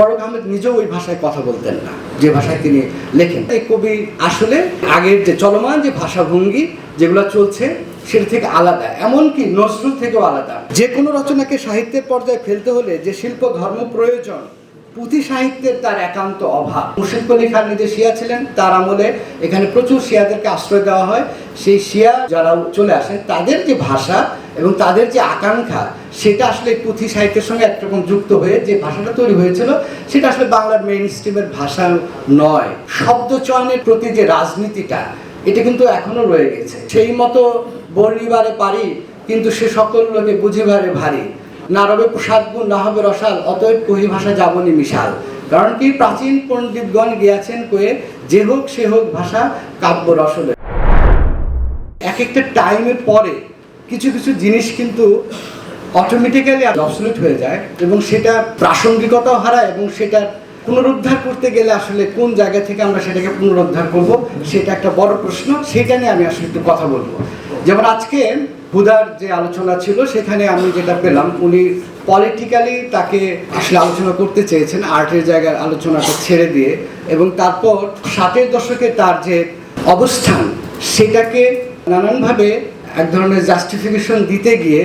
ফরক আহমেদ নিজেও ওই ভাষায় কথা বলতেন না, যে ভাষায় তিনি লেখেন। এই কবি আসলে আগের যে চলমান যে ভাষাভঙ্গি যেগুলো চলছে, সেটা থেকে আলাদা, এমনকি নজরুল থেকেও আলাদা। যে কোনো রচনাকে সাহিত্যের পর্যায়ে ফেলতে হলে যে শিল্প ধর্ম প্রয়োজন, পুঁথি সাহিত্যের তার একান্ত অভাব। মুর্শিদ কলি খান নিজে শিয়া ছিলেন, তার আমলে এখানে প্রচুর শিয়াদেরকে আশ্রয় দেওয়া হয়। সেই শিয়া যারা চলে আসেন, তাদের যে ভাষা এবং তাদের যে আকাঙ্ক্ষা, সেটা আসলে পুঁথি সাহিত্যের সঙ্গে একরকম যুক্ত হয়ে যে ভাষাটা তৈরি হয়েছিল, সেটা আসলে বাংলার মেইন স্ট্রিমের ভাষা নয়। শব্দ চয়নের প্রতি যে রাজনীতিটা, এটা কিন্তু এখনও রয়ে গেছে। সেই মতো বর্ণিবারে পারি, কিন্তু সে সকল লোকে বুঝিবারে ভারী। না রবে প্রসাদ গুণ, না হবে রসাল, অতএব কহি ভাষা যাবনি মিশাল। কারণ কি, প্রাচীন পণ্ডিতগণ গিয়াছেন কয়ে, যে হোক সে হোক ভাষা কাব্য রসলে এক একটা টাইমের পরে কিছু কিছু জিনিস কিন্তু অটোমেটিক্যালি অবসলিউট হয়ে যায় এবং সেটা প্রাসঙ্গিকতাও হারায় এবং সেটা পুনরুদ্ধার করতে গেলে আসলে কোন জায়গা থেকে আমরা সেটাকে পুনরুদ্ধার করব, সেটা একটা বড় প্রশ্ন। সেটা নিয়ে আমি আসলে একটু কথা বলব। যেমন আজকে হুদার যে আলোচনা ছিল, সেখানে আমি যেটা পেলাম, উনি পলিটিক্যালি তাকে আসলে আলোচনা করতে চেয়েছেন, আর্টের জায়গার আলোচনাটা ছেড়ে দিয়ে এবং তারপর ষাটের দশকে তার যে অবস্থান, সেটাকে নানানভাবে এক ধরনের জাস্টিফিকেশন দিতে গিয়ে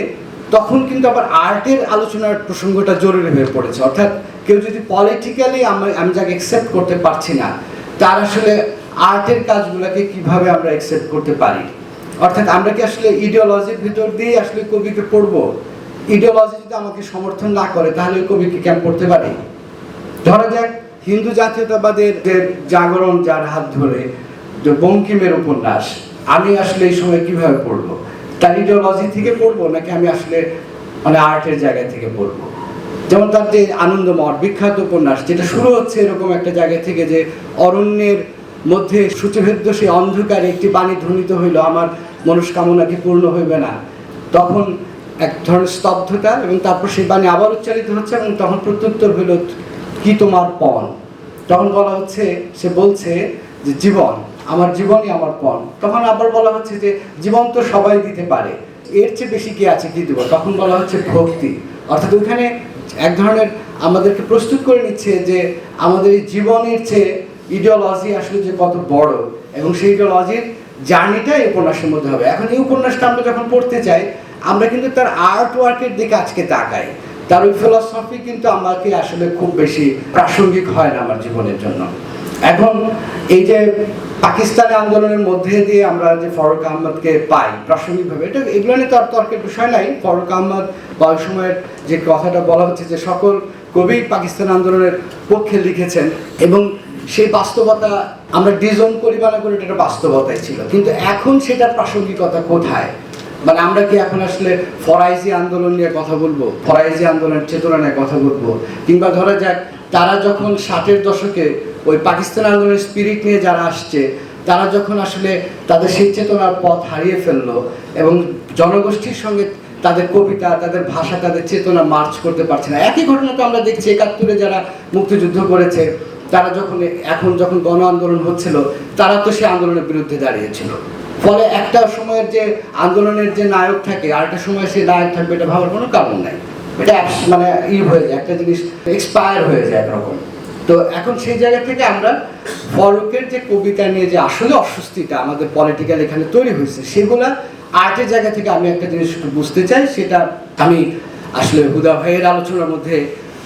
তখন কিন্তু আবার আর্টের আলোচনার প্রসঙ্গটা জরুরি হয়ে পড়েছে। অর্থাৎ কেউ যদি পলিটিক্যালি আমি আমি যাকে অ্যাকসেপ্ট করতে পারছি না, তার আসলে আর্টের কাজগুলোকে কীভাবে আমরা অ্যাকসেপ্ট করতে পারি? অর্থাৎ আমরা কি আসলে ইডিওলজির ভিতর দিয়ে আসলে কবিকে পড়ব? ইডিওলজি যদি আমাকে সমর্থন না করে, তাহলে কবিকে কেন পড়তে পারি? ধরা যাক, হিন্দু জাতীয়তাবাদের যে জাগরণ, যার হাত ধরে, যে বঙ্কিমের উপন্যাস আমি আসলে এই সময় কীভাবে পড়ব? তার ইডিওলজি থেকে পড়ব নাকি আমি আসলে মানে আর্টের জায়গা থেকে পড়ব? যেমন তার যে আনন্দমঠ, বিখ্যাত উপন্যাস, যেটা শুরু হচ্ছে এরকম একটা জায়গা থেকে যে অরণ্যের মধ্যে সূচভেদ্য সেই অন্ধকারে একটি বাণী ধ্বনিত হইল, আমার মনস্কামনা কি পূর্ণ হইবে না? তখন এক ধরনের স্তব্ধতা এবং তারপর সেই বাণী আবার উচ্চারিত হচ্ছে এবং তখন প্রত্যুত্তর হইল, কি তোমার পণ? তখন বলা হচ্ছে, সে বলছে যে জীবন আমার জীবনই আমার পণ। তখন আবার বলা হচ্ছে যে, জীবন তো সবাই দিতে পারে। এর চেয়ে বেশি কি আছে কি দেবো? তখন বলা হচ্ছে ভক্তি। অর্থাৎ ওইখানে এক ধরনের আমাদেরকে প্রস্তুত করে নিচ্ছে যে, আমাদের এই জীবনের চেয়ে ইডিওলজি আসলে যে কত বড়। এবং সেই ইডিওলজির জার্নিটা এই উপন্যাসের মধ্যে হবে। এখন এই উপন্যাসটা আমরা যখন পড়তে চাই আমরা কিন্তু তার আর্ট ওয়ার্কের দিকে আজকে তাকাই। তার ওই ফিলসফি কিন্তু আমাকে আসলে খুব বেশি প্রাসঙ্গিক হয় না আমার জীবনের জন্য। এখন এই যে পাকিস্তানি আন্দোলনের মধ্যে দিয়ে আমরা যে ফরুক আহমদকে পাই, প্রাসঙ্গিকভাবে, এটা এগুলো নিয়ে তো আর তর্কের বিষয় নাই। ফরুক আহমদ বা ওই সময়ের যে কথাটা বলা হচ্ছে যে সকল কবি পাকিস্তান আন্দোলনের পক্ষে লিখেছেন এবং সেই বাস্তবতা আমরা ডিজন করি বা না করি এটা বাস্তবতাই ছিল। কিন্তু এখন সেটার প্রাসঙ্গিকতা কোথায়? মানে আমরা কি এখন আসলে ফরাইজি আন্দোলন নিয়ে কথা বলব? ফরাইজি আন্দোলনের চেতনা নিয়ে কথা বলব? কিংবা ধরা যাক, তারা যখন ষাটের দশকে ওই পাকিস্তান আন্দোলনের স্পিরিট নিয়ে যারা আসছে, তারা যখন আসলে তাদের সেই চেতনার পথ হারিয়ে ফেলল এবং জনগোষ্ঠীর সঙ্গে তাদের কবিতা, তাদের ভাষা, তাদের চেতনা মার্চ করতে পারছে না। একই ঘটনা তো আমরা দেখছি একাত্তরে যারা মুক্তিযুদ্ধ করেছে, তারা যখন, এখন যখন গণ আন্দোলন হচ্ছিল, তারা তো সেই আন্দোলনের বিরুদ্ধে দাঁড়িয়েছিল। ফলে একটা সময়ের যে আন্দোলনের যে নায়ক থাকে, আর একটা সময় সেই নায়ক থাকবে, এটা ভাবার কোনো কারণ নাই। এটা মানে ই হয়ে যায়, একটা জিনিস এক্সপায়ার হয়ে যায় একরকম। তো এখন সেই জায়গা থেকে আমরা ফরুকের যে কবিতা নিয়ে যে আসলে অস্বস্তিটা আমাদের পলিটিক্যাল এখানে তৈরি হয়েছে, সেগুলা আর্টের জায়গা থেকে আমি একটা জিনিস একটু বুঝতে চাই, সেটা আমি আসলে হুদা ভাইয়ের আলোচনার মধ্যে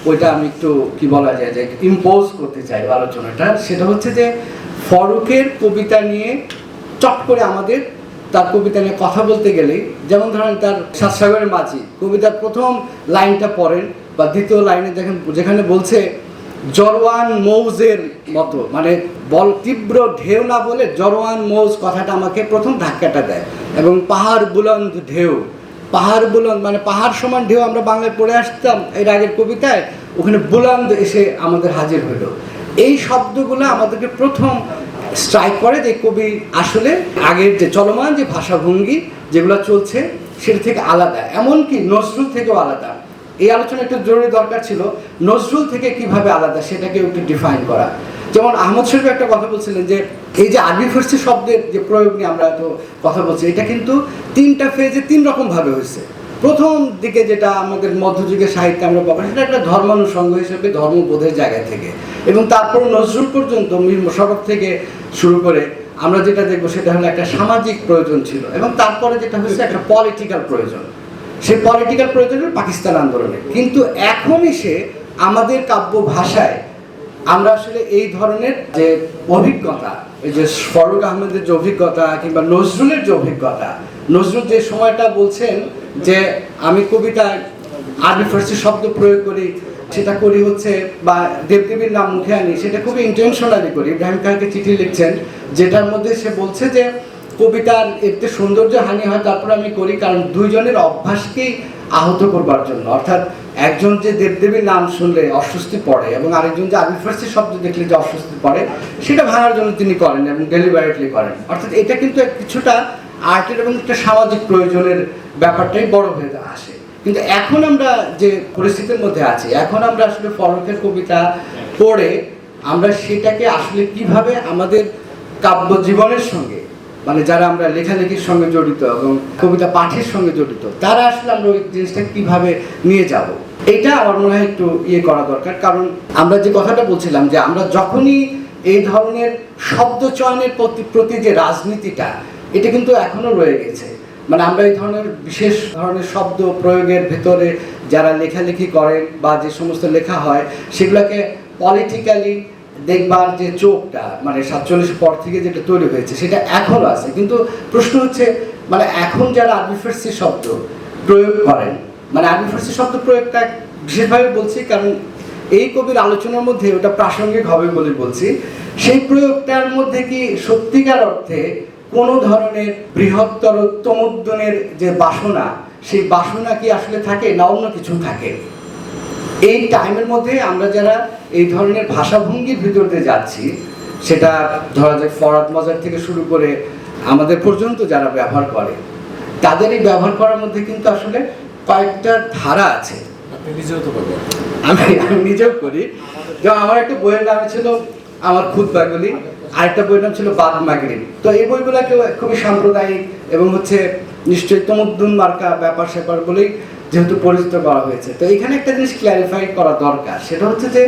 ওইটা আমি একটু কি বলা যায়, যে ইম্পোজ করতে চাই আলোচনাটা, সেটা হচ্ছে যে ফরুকের কবিতা নিয়ে চট করে আমাদের তার কবিতা নিয়ে কথা বলতে গেলেই যেমন ধরেন তার সাতসাগরের মাঝি, কবিতার প্রথম লাইনটা পড়েন বা দ্বিতীয় লাইনে দেখেন, যেখানে বলছে জরওয়ান মৌজের মতো মানে বল তীব্র ঢেউ না বলে জরওয়ান মৌজ কথাটা আমাকে প্রথম ধাক্কাটা দেয়। এবং পাহাড় বুলন্দ ঢেউ, পাহাড় বুলন্দ মানে পাহাড় সমান ঢেউ আমরা বাংলায় পড়ে আসতাম এর আগের কবিতায়, ওখানে বুলন্দ এসে আমাদের হাজির হলো। এই শব্দগুলো আমাদেরকে প্রথম স্ট্রাইক করে যে কবি আসলে আগের যে চলমান যে ভাষাভঙ্গি যেগুলো চলছে, সেটা থেকে আলাদা। এমনকি নজরুল থেকেও আলাদা। এই আলোচনা একটু জরুরি দরকার ছিল, নজরুল থেকে কীভাবে আলাদা সেটাকে একটু ডিফাইন করা। যেমন আহমদ শরীফ একটা কথা বলছিলেন যে, এই যে আরবি ফার্সি শব্দের যে প্রয়োগ নিয়ে আমরা তো কথা বলছি, এটা কিন্তু তিনটা ফেজে তিন রকম ভাবে হয়েছে। প্রথম দিকে যেটা আমাদের মধ্যযুগের সাহিত্যে আমরা পাবো, সেটা একটা ধর্মানুষঙ্গ হিসেবে, ধর্মবোধের জায়গা থেকে। এবং তারপর নজরুল পর্যন্ত মীর মোশাররফ থেকে শুরু করে আমরা যেটা দেখব, সেটা হলো একটা সামাজিক প্রয়োজন ছিল। এবং তারপরে যেটা হচ্ছে একটা পলিটিক্যাল প্রয়োজন। সেই পলিটিক্যাল প্রয়োজন পাকিস্তান আন্দোলনে। কিন্তু এখন এসে আমাদের কাব্য ভাষায় আমরা আসলে এই ধরনের যে অভিজ্ঞতা, এই যে ফরুক আহমেদের যে অভিজ্ঞতা কিংবা নজরুলের যে অভিজ্ঞতা, নজরুল যে সময়টা বলছেন যে আমি কবিতায় আরবি ফার্সি শব্দ প্রয়োগ করি, সেটা করি হচ্ছে বা দেবদেবীর নাম মুখে আনি, সেটা খুবই ইন্টেনশনালি করি। ইব্রাহিম খানকে চিঠি লিখছেন, যেটার মধ্যে সে বলছে যে কবিতার এতে সৌন্দর্য হানি হয়, তারপর আমি করি, কারণ দুইজনের অভ্যাসকেই আহত করবার জন্য। অর্থাৎ একজন যে দেবদেবীর নাম শুনলে অস্বস্তি পড়ে এবং আরেকজন যে আরবি ফার্সি শব্দ দেখলে যে অস্বস্তি পড়ে, সেটা ভাঙার জন্য তিনি করেন এবং ডেলিভারেটলি করেন। অর্থাৎ এটা কিন্তু কিছুটা আর্টের এবং একটা সামাজিক প্রয়োজনের ব্যাপারটাই বড় হয়ে আসে। কিন্তু এখন আমরা যে পরিস্থিতির মধ্যে আছি, এখন আমরা আসলে ফরকের কবিতা পড়ে আমরা সেটাকে আসলে কীভাবে আমাদের কাব্য জীবনের সঙ্গে মানে যারা আমরা লেখালেখির সঙ্গে জড়িত এবং কবিতা পাঠের সঙ্গে জড়িত, তারা আসলে আমরা ওই জিনিসটা কীভাবে নিয়ে যাব? এটা আমার মনে হয় একটু ইয়ে করা দরকার। কারণ আমরা যে কথাটা বলছিলাম যে আমরা যখনই এই ধরনের শব্দ চয়নের প্রতি প্রতি যে রাজনীতিটা, এটা কিন্তু এখনও রয়ে গেছে। মানে আমরা এই ধরনের বিশেষ ধরনের শব্দ প্রয়োগের ভেতরে যারা লেখালেখি করেন বা যে সমস্ত লেখা হয়, সেগুলোকে পলিটিক্যালি দেখবার যে চোখটা মানে সাতচল্লিশ পর থেকে যেটা তৈরি হয়েছে, সেটা এখনও আছে। কিন্তু প্রশ্ন হচ্ছে মানে এখন যারা আরবি ফার্সি শব্দ প্রয়োগ করেন মানে আরবি ফার্সি শব্দ প্রয়োগটা বিশেষভাবে বলছি, কারণ এই কবির আলোচনার মধ্যে ওটা প্রাসঙ্গিক হবে বলে বলছি। সেই প্রয়োগটার মধ্যে কি সত্যিকার অর্থে কোনো ধরনের বৃহত্তর তমুদ্দনের যে বাসনা, সেই বাসনা কি আসলে থাকে না অন্য কিছু থাকে? এই টাইমের মধ্যে আমরা যারা এই ধরনের ভাষাভঙ্গির ভিতর দিয়ে যাচ্ছি সেটা ধরা যাক ফরাত মজার থেকে শুরু করে আমাদের পর্যন্ত যারা ব্যবহার করে তাদের এই ব্যবহার করার মধ্যে কিন্তু আসলে কয়েকটা ধারা আছে। আপনি নিজেও তো পাবেন আমি আমি নিজেও করি। যেমন আমার একটা বইয়ের নাম ছিল আমার খুদ বাগুলি আরেকটা বইয়ের নাম ছিল বাদ মাগরিব তো এই বইগুলোকে খুবই সাম্প্রদায়িক এবং হচ্ছে নিশ্চয়ই তমুদ্দুন মার্কা ব্যাপার স্যাপার বলেই যেহেতু পরিচিত করা হয়েছে। তো এখানে একটা জিনিস ক্ল্যারিফাই করা দরকার। সেটা হচ্ছে যে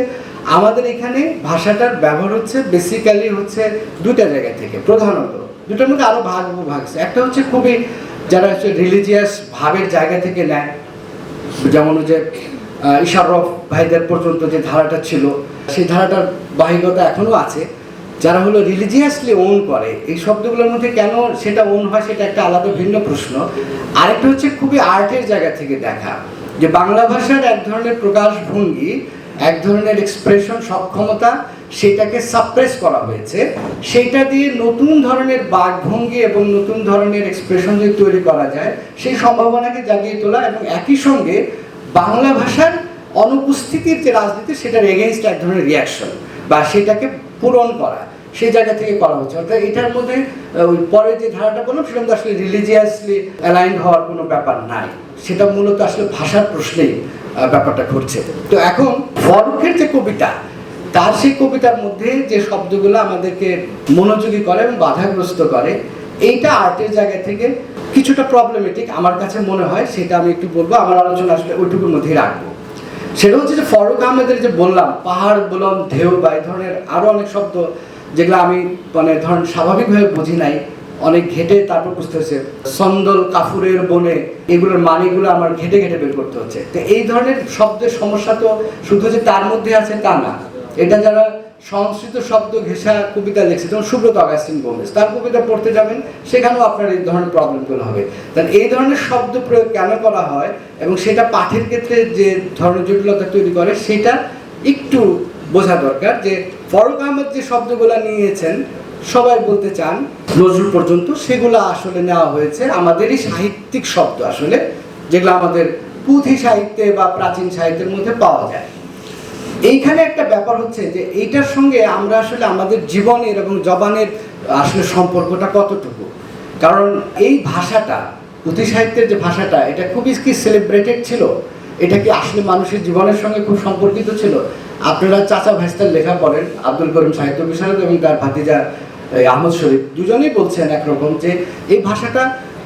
আমাদের এখানে ভাষাটার ব্যবহার হচ্ছে বেসিক্যালি হচ্ছে দুটা জায়গা থেকে। প্রধানত দুটার মধ্যে আরও ভাগ ভাগ একটা হচ্ছে খুবই যারা হচ্ছে রিলিজিয়াস ভাবের জায়গা থেকে নেয়, যেমন যে ইশারফ ভাইদের পর্যন্ত যে ধারাটা ছিল, সেই ধারাটার বাহিকতা এখনও আছে। যারা হলো রিলিজিয়াসলি ওন করে, এই শব্দগুলোর মধ্যে কেন সেটা ওন হয় সেটা একটা আলাদা ভিন্ন প্রশ্ন। আরেকটা হচ্ছে খুবই আর্টের জায়গা থেকে দেখা, যে বাংলা ভাষার এক ধরনের প্রকাশভঙ্গি, এক ধরনের এক্সপ্রেশন সক্ষমতা সেটাকে সাপ্রেস করা হয়েছে। সেইটা দিয়ে নতুন ধরনের বাকভঙ্গি এবং নতুন ধরনের এক্সপ্রেশন যদি তৈরি করা যায়, সেই সম্ভাবনাকে জাগিয়ে তোলা এবং একই সঙ্গে বাংলা ভাষার অনুপস্থিতির যে রাজনীতি, সেটার এগেনস্ট এক ধরনের রিয়াকশন বা সেটাকে পূরণ করা। সেই জায়গা থেকে করা হচ্ছে অর্থাৎ এটার মধ্যে ওই পরে যে ধারাটা বললাম, সেটা আসলে রিলিজিয়াসলি অ্যালাইন হওয়ার কোনো ব্যাপার নাই। সেটা মূলত আসলে ভাষার প্রশ্নেই ব্যাপারটা ঘটছে। তো এখন ফরুখের যে কবিতা, তার সেই কবিতার মধ্যে যে শব্দগুলো আমাদেরকে মনোযোগী করে এবং বাধাগ্রস্ত করে, এইটা আর্টের জায়গা থেকে কিছুটা প্রবলেমেটিক আমার কাছে মনে হয়, সেটা আমি একটু বলব, আমার আলোচনা আসলে ওইটুকুর মধ্যেই রাখব। সেটা হচ্ছে যে ফরুক আহমেদের যে বললাম, পাহাড় বললাম ঢেউ বা এই ধরনের আরও অনেক শব্দ যেগুলো আমি মানে ধরেন স্বাভাবিকভাবে বুঝি নাই, অনেক ঘেটে তারপর বুঝতে হচ্ছে। সন্দল, কাফুরের বনে এগুলোর মানেগুলো আমার ঘেটে ঘেটে বের করতে হচ্ছে। তো এই ধরনের শব্দের সমস্যা তো শুধু যে তার মধ্যে আছে তা না। এটা যারা সংস্কৃত শব্দ ঘেঁষা কবিতা লিখছে, যেমন সুব্রত অগাস্টিন গোমেজ তার কবিতা পড়তে যাবেন, সেখানেও আপনার এই ধরনের প্রবলেমগুলো হবে। তাহলে এই ধরনের শব্দ প্রয়োগ কেন করা হয় এবং সেটা পাঠের ক্ষেত্রে যে ধরনের জটিলতা তৈরি করে, সেটা একটু বোঝা দরকার যে ফরুক আহমদ যে শব্দগুলো নিয়েছেন, সবাই বলতে চান, নজরুল পর্যন্ত সেগুলো আসলে নেওয়া হয়েছে। আমাদেরই সাহিত্যিক শব্দ আসলে, যেগুলো আমাদের পুঁথি সাহিত্যে বা প্রাচীন সাহিত্যের মধ্যে পাওয়া যায়। এইখানে একটা ব্যাপার হচ্ছে যে, এইটার সঙ্গে আমরা আসলে আমাদের জীবনের এবং জবানের আসলে সম্পর্কটা কতটুকু? কারণ এই ভাষাটা, পুঁথি সাহিত্যের যে ভাষাটা, এটা খুবই কি সেলিব্রেটেড ছিল? এটা কি আসলে মানুষের জীবনের সঙ্গে খুব সম্পর্কিত ছিল? আপনারা চাচা ভাইস্তার লেখা পড়েন আব্দুল করিম সাহিত্য বিশারদ এবং তার ভাতিজা আহমদ শরীফ, দুজনেই বলছেন একরকম যে এই ভাষাটা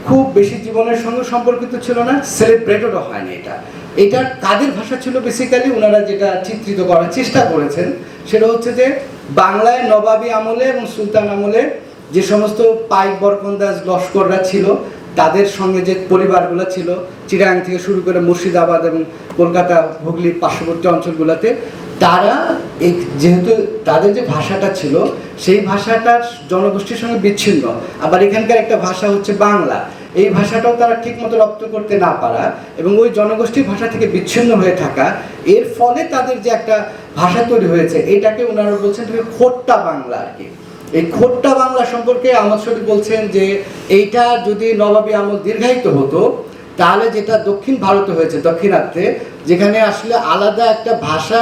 খুব বেশি জীবনের সঙ্গে সম্পর্কিত ছিল না সেলিব্রেটেডও হয়নি এটা। এটা কাদের ভাষা ছিল বেসিক্যালি ওনারা যেটা চিত্রিত করার চেষ্টা করেছেন, সেটা হচ্ছে যে বাংলায় নবাবী আমলে এবং সুলতান আমলে যে সমস্ত পাইক, বরকন্দাজ, লস্কররা ছিল, তাদের সঙ্গে যে পরিবারগুলো ছিল, চিরাং থেকে শুরু করে মুর্শিদাবাদ এবং কলকাতা, হুগলির পার্শ্ববর্তী অঞ্চলগুলোতে তারা যেহেতু তাদের যে ভাষাটা ছিল, সেই ভাষাটার জনগোষ্ঠীর সঙ্গে বিচ্ছিন্ন। আবার এখানকার একটা ভাষা হচ্ছে বাংলা। এই ভাষাটাও তারা ঠিকমতো রপ্ত করতে না পারা এবং ওই জনগোষ্ঠীর ভাষা থেকে বিচ্ছিন্ন হয়ে থাকা, এর ফলে তাদের যে একটা ভাষা তৈরি হয়েছে, এটাকে ওনারা বলছেন খোট্টা বাংলা আর কি। এই খোট্টা বাংলা সম্পর্কে আমার শরীফ বলছেন যে, এইটা যদি নবাবী আমল দীর্ঘায়িত হতো, তাহলে যেটা দক্ষিণ ভারতে হয়েছে দক্ষিণার্থে যেখানে আসলে আলাদা একটা ভাষা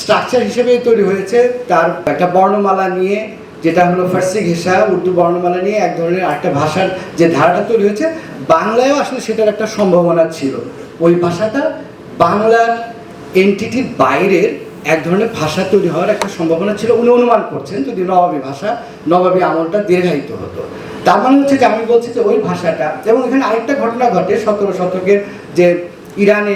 স্ট্রাকচার হিসেবে তৈরি হয়েছে। তার একটা বর্ণমালা নিয়ে, যেটা হলো ফার্সি ঘেঁষা, উর্দু বর্ণমালা নিয়ে এক ধরনের একটা ভাষার যে ধারাটা তৈরি হয়েছে, বাংলায়ও আসলে সেটার একটা সম্ভাবনা ছিল। ওই ভাষাটা বাংলার এনটিটির বাইরের এক ধরনের ভাষা তৈরি হওয়ার একটা সম্ভাবনা ছিল। উনি অনুমান করছেন যদি নবাবী ভাষা, নবাবী আমলটা দীর্ঘায়িত হতো। তার মানে হচ্ছে যে আমি বলছি যে ওই ভাষাটা, এবং এখানে আরেকটা ঘটনা ঘটে সতেরো শতকের যে ইরানে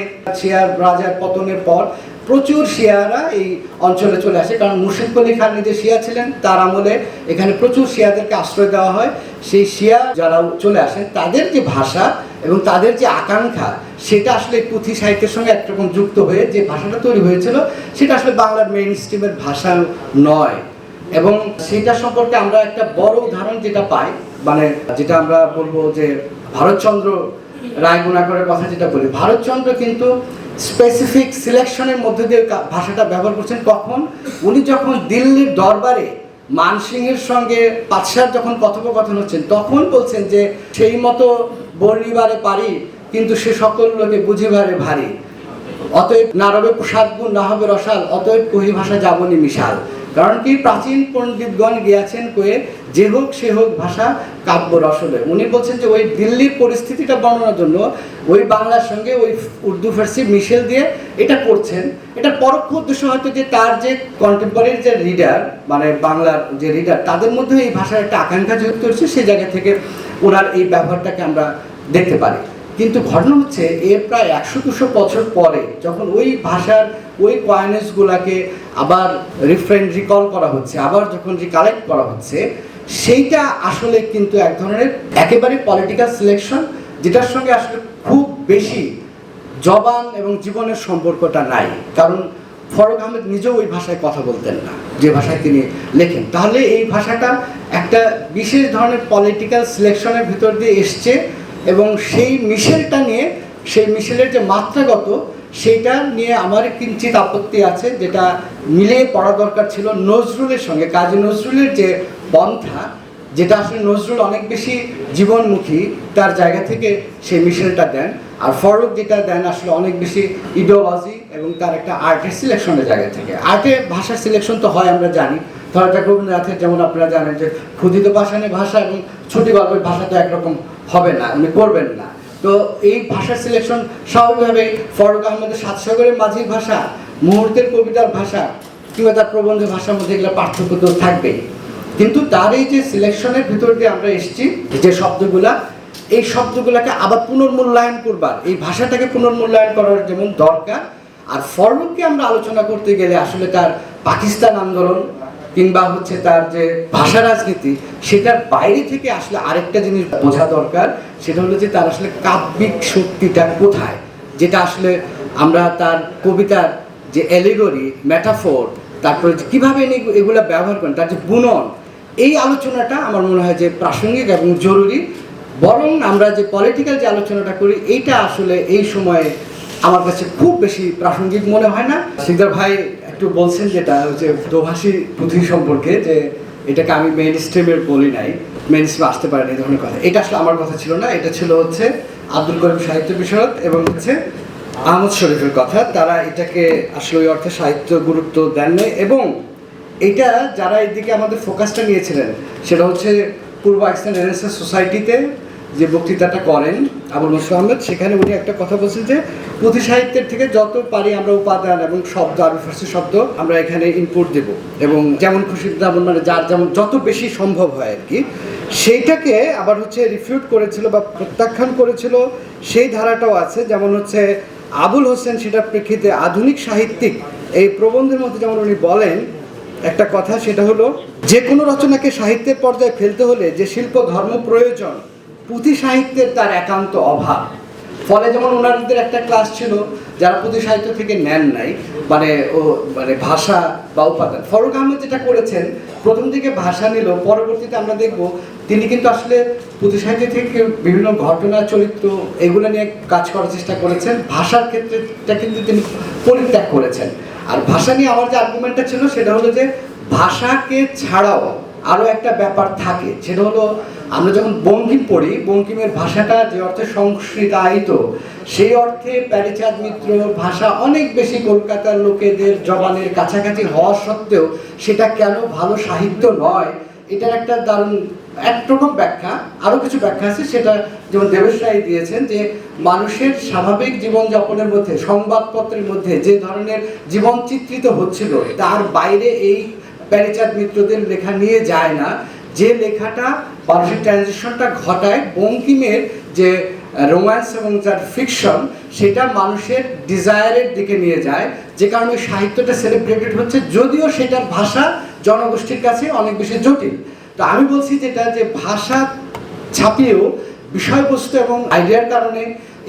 রাজার পতনের পর প্রচুর শিয়ারা এই অঞ্চলে চলে আসে। কারণ মুর্শিদ কলি খান নিজে শিয়া ছিলেন, তার আমলে এখানে প্রচুর শিয়াদেরকে আশ্রয় দেওয়া হয়। সেই শিয়া যারা চলে আসেন, তাদের যে ভাষা এবং তাদের যে আকাঙ্ক্ষা, সেটা আসলে পুঁথি সাহিত্যের সঙ্গে একরকম যুক্ত হয়ে যে ভাষাটা তৈরি হয়েছিল, সেটা আসলে বাংলার মেইন স্ট্রিমের ভাষা নয়। এবং সেটা সম্পর্কে আমরা একটা বড় উদাহরণ যেটা পাই মানে যেটা আমরা বলব যে ভারতচন্দ্র রায় কথা যেটা বলি, ভারতচন্দ্র কিন্তু স্পেসিফিক সিলেকশনের মধ্যে দিয়ে ভাষাটা ব্যবহার করছেন কখন? উনি যখন দিল্লির দরবারে মানসিংহের সঙ্গে পাতশার যখন কথোপকথন হচ্ছেন, তখন বলছেন যে, সেই মতো বর্ণিবারে পারি, কিন্তু সে সকল লোকে বুঝিবারে ভারী। অতএব না রবে প্রসাদ গুণ না হবে রসাল, অতএব কহি ভাষা যাবনি মিশাল। কারণ কি প্রাচীন পণ্ডিতগণ গিয়াছেন কয়ে, যে হোক, সে হোক ভাষা কাব্য রসলে। উনি বলছেন যে, ওই দিল্লির পরিস্থিতিটা বর্ণনার জন্য ওই বাংলার সঙ্গে ওই উর্দু, ফার্সি মিশেল দিয়ে এটা করছেন। এটা পরোক্ষ উদ্দেশ্য হয়তো যে তার যে কন্টেম্পোরারি যে রিডার মানে বাংলার যে রিডার তাদের মধ্যে এই ভাষার একটা আকাঙ্ক্ষা যেহেতু হচ্ছে সেই জায়গা থেকে ওনার এই ব্যবহারটাকে আমরা দেখতে পারি। কিন্তু ঘটনা হচ্ছে এর প্রায় একশো দুশো বছর পরে যখন ওই ভাষার ওই কয়েনেসগুলোকে আবার রিফ্রেন্ড রিকল করা হচ্ছে, আবার যখন রিকালেক্ট করা হচ্ছে, সেইটা আসলে কিন্তু এক ধরনের একেবারে পলিটিক্যাল সিলেকশন যেটার সঙ্গে আসলে খুব বেশি জবান এবং জীবনের সম্পর্কটা নাই। কারণ ফরক আহমেদ নিজেও ওই ভাষায় কথা বলতেন না, যে ভাষায় তিনি লেখেন। তাহলে এই ভাষাটা একটা বিশেষ ধরনের পলিটিক্যাল সিলেকশনের ভিতর দিয়ে এসছে এবং সেই মিশেলটা নিয়ে, সেই মিশেলের যে মাত্রাগত, সেইটা নিয়ে আমার কিঞ্চিত আপত্তি আছে, যেটা মিলে পড়া দরকার ছিল নজরুলের সঙ্গে। কাজী নজরুলের যে পন্থা, যেটা আসলে নজরুল অনেক বেশি জীবনমুখী, তার জায়গা থেকে সেই মিশেলটা দেন। আর ফরক যেটা দেন আসলে অনেক বেশি ইডিওলজি এবং তার একটা আর্টের সিলেকশনের জায়গা থেকে। আর্টে ভাষার সিলেকশন তো হয়, আমরা জানি। ধরা যাক রবীন্দ্রনাথের যেমন আপনারা জানেন যে ক্ষুদিত পাষাণের ভাষা এবং ছুটি গল্পের ভাষা তো একরকম হবে না, উনি করবেন না। তো এই ভাষার সিলেকশন স্বাভাবিকভাবেই ফরক আহমেদের সাতসাগরের মাঝির ভাষা, মুহূর্তের কবিতার ভাষা, কিংবা তার প্রবন্ধের ভাষার মধ্যে এগুলো পার্থক্য তো থাকবেই। কিন্তু তার এই যে সিলেকশনের ভিতর দিয়ে আমরা এসেছি, যে শব্দগুলা, এই শব্দগুলোকে আবার পুনর্মূল্যায়ন করবার, এই ভাষাটাকে পুনর্মূল্যায়ন করার যেমন দরকার, আর ফররুখকে আমরা আলোচনা করতে গেলে আসলে তার পাকিস্তান আন্দোলন কিংবা হচ্ছে তার যে ভাষা রাজনীতি, সেটার বাইরে থেকে আসলে আরেকটা জিনিস বোঝা দরকার, সেটা হলো যে তার আসলে কাব্যিক শক্তিটা কোথায়? যেটা আসলে আমরা তার কবিতার যে অ্যালিগরি মেটাফোর তারপরে কীভাবে এগুলো ব্যবহার করেন, তার যে বুনন, এই আলোচনাটা আমার মনে হয় যে প্রাসঙ্গিক এবং জরুরি। বরং আমরা যে পলিটিক্যাল যে আলোচনাটা করি, এইটা আসলে এই সময়ে আমার কাছে খুব বেশি প্রাসঙ্গিক মনে হয় না। সিকদার ভাই একটু বলছেন যেটা হচ্ছে দোভাষী পুঁথি সম্পর্কে, যে এটাকে আমি মেইন স্ট্রিমের বলি নাই মেইন স্ট্রিমে আসতে পারেন এই ধরনের কথা। এটা আসলে আমার কথা ছিল না, এটা ছিল হচ্ছে আব্দুল করিম সাহিত্য বিষয়ক এবং হচ্ছে আহমদ শরীফের কথা। তারা এটাকে আসলে ওই অর্থে সাহিত্য গুরুত্ব দেননি এবং এটা যারা এদিকে আমাদের ফোকাসটা নিয়েছিলেন, সেটা হচ্ছে পূর্ব পাকিস্তান রেনেসান্স সোসাইটিতে যে বক্তৃতাটা করেন আবুল মোসা আহমেদ, সেখানে উনি একটা কথা বলছেন যে পুঁথি সাহিত্যের থেকে যত পারি আমরা উপাদান এবং শব্দ, আরবি, ফার্সি শব্দ আমরা এখানে ইনপুট দেব। এবং যেমন খুশি যেমন মানে যার যেমন যত বেশি সম্ভব হয় আর কি, সেইটাকে আবার হচ্ছে রিফিউট করেছিল বা প্রত্যাখ্যান করেছিল, সেই ধারাটাও আছে। যেমন হচ্ছে আবুল হোসেন সেটার প্রেক্ষিতে আধুনিক সাহিত্যিক, এই প্রবন্ধের মধ্যে যেমন উনি বলেন, একটা কথা সেটা হলো, যে কোনো রচনাকে সাহিত্যের পর্যায়ে ফেলতে হলে যে শিল্প ধর্ম প্রয়োজন পুঁথি সাহিত্যের তার একান্ত অভাব। ফলে যেমন ওনাদের একটা ক্লাস ছিল, যারা পুঁথি সাহিত্য থেকে নেন নাই মানে ও মানে ভাষা বা উপাদান। ফরুক আহমেদ যেটা করেছেন, প্রথম দিকে ভাষা নিল, পরবর্তীতে আমরা দেখব তিনি কিন্তু আসলে পুঁথি সাহিত্য থেকে বিভিন্ন ঘটনা, চরিত্র এগুলো নিয়ে কাজ করার চেষ্টা করেছেন। ভাষার ক্ষেত্রেটা কিন্তু তিনি পরিত্যাগ করেছেন। আর ভাষা নিয়ে আমার যে আর্গুমেন্টটা ছিল, সেটা হলো যে ভাষাকে ছাড়াও আরও একটা ব্যাপার থাকে, সেটা হলো আমরা যখন বঙ্কিম পড়ি, বঙ্কিমের ভাষাটা যে অর্থে সংস্কৃতায়িত সেই অর্থে প্যারিচাঁদ মিত্র ভাষা অনেক বেশি কলকাতার লোকেদের জবানের কাছাকাছি হওয়া সত্ত্বেও সেটা কেন ভালো সাহিত্য নয়, এটার একটা দারুণ একরকম ব্যাখ্যা, আরও কিছু ব্যাখ্যা আছে, সেটা যেমন দেবেশ রায় দিয়েছেন যে মানুষের স্বাভাবিক জীবনযাপনের মধ্যে, সংবাদপত্রের মধ্যে যে ধরনের জীবন চিত্রিত হচ্ছিল, তার বাইরে এই প্যারিচাঁদ মিত্রদের লেখা নিয়ে যায় না। যে লেখাটা মানুষের ট্রানজিশনটা ঘটায় বঙ্কিমের যে রোম্যান্স এবং যার ফিকশন সেটা মানুষের ডিজায়ারের দিকে নিয়ে যায়। যে কারণে সাহিত্যটা সেলিব্রেটেড হচ্ছে, যদিও সেটার ভাষা জনগোষ্ঠীর কাছে অনেক বেশি জটিল। তো আমি বলছি যেটা যে ভাষা ছাপিয়েও বিষয়বস্তু এবং আইডিয়ার কারণে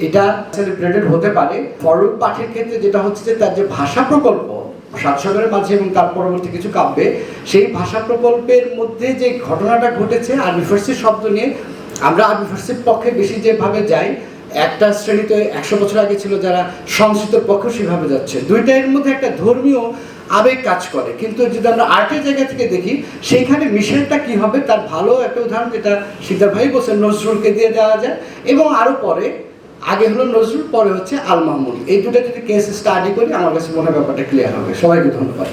এটা সেলিব্রেটেড হতে পারে। ফরুক পাঠের ক্ষেত্রে যেটা হচ্ছে যে তার যে ভাষা প্রকল্প সাতসাগরের মাঝে এবং তার পরবর্তী কিছু কাব্যে, সেই ভাষা প্রকল্পের মধ্যে যে ঘটনাটা ঘটেছে, আরবি ফার্সি শব্দ নিয়ে, আমরা আরবি ফার্সির পক্ষে বেশি যেভাবে যাই, একটা শ্রেণীতে একশো বছর আগে ছিল যারা সংস্কৃতের পক্ষে সেভাবে যাচ্ছে। দুইটা এর মধ্যে একটা ধর্মীয় আবেগ কাজ করে। কিন্তু যদি আমরা আর্টের জায়গা থেকে দেখি, সেইখানে মিশেলটা কি হবে, তার ভালো একটা উদাহরণ যেটা সিদ্ধার ভাই বলছেন, নজরুলকে দিয়ে দেওয়া যায়। এবং আরও পরে আগে হলো নজরুল, পরে হচ্ছে আল মামুন। এই দুটো যদি কেস স্টাডি করি, আমার কাছে মনে ব্যাপারটা ক্লিয়ার হবে। সবাইকে ধন্যবাদ।